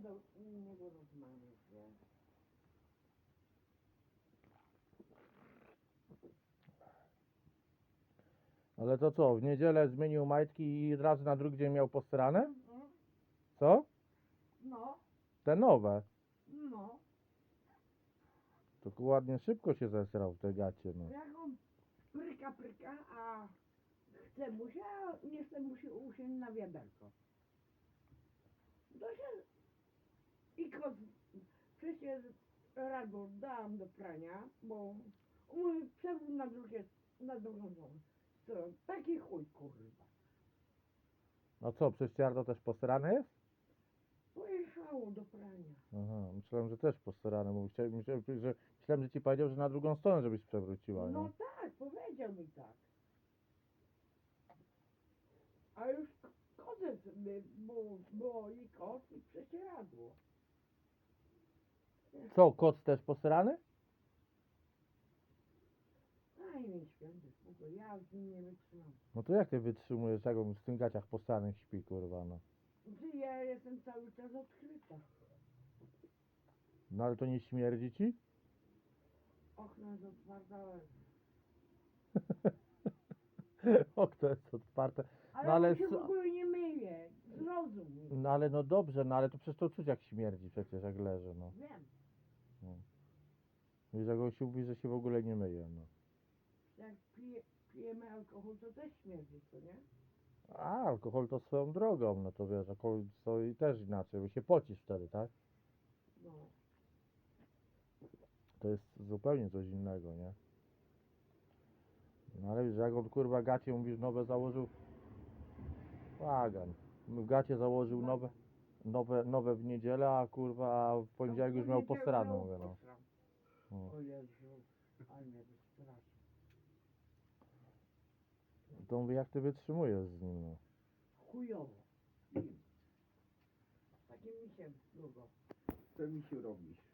do niego rozmawiać, wiesz? Ale to co, w niedzielę zmienił majtki i raz na drugi dzień miał posrane? Mhm. Co? No, Te nowe. no. To ładnie szybko się zesrał w te gacie, no. Jak on pryka, pryka, a chce mu się, a nie chce mu się usiąść na wiaderko. To się przecież rano dałam do prania, bo mój przewód na drugie, na drugą stronę. Taki chuj kurwa. No co, prześcierdo też posrane jest? Pojechało do prania. Aha, myślałem, że też posrane, bo chciałem, myślałem, że, myślałem, że ci powiedział, że na drugą stronę, żebyś przewróciła, No nie? tak, powiedział mi tak. A już kozec by, było, i kot i przecieradło. Co, kot też posrany? Aj mi święty spokój, ja z nim nie wytrzymam. No to jak ty wytrzymujesz, jak on w tym gaciach posranych śpi, kurwa, no? Czy ja jestem cały czas odkryta. No ale to nie śmierdzi ci? Okno jest otwarte, ale... Okno jest otwarte. Ale, No ale on się w co- ogóle nie myje. Zrozum mi. No ale no dobrze, no ale to przecież to czuć jak śmierdzi przecież, jak leży, no. Wiem, Wiesz, jak on się mówi, że się w ogóle nie myje, no. jak pije, pijemy alkohol, to też śmierdzi, co nie? A, alkohol to swoją drogą, no to wiesz, alkohol to i też inaczej, bo się pocisz wtedy, tak? No. To jest zupełnie coś innego, nie? No ale wiesz, jak on kurwa gacie, mówisz, nowe założył, bagan. W gacie założył nowe, nowe, nowe w niedzielę, a kurwa a w poniedziałek już miał posrane, mówię, no. No. O Jezu, ale mnie wystraszy. To mówię, jak ty wytrzymujesz z nim, no. Chujowo. Takim misiem długo. Co mi się robisz?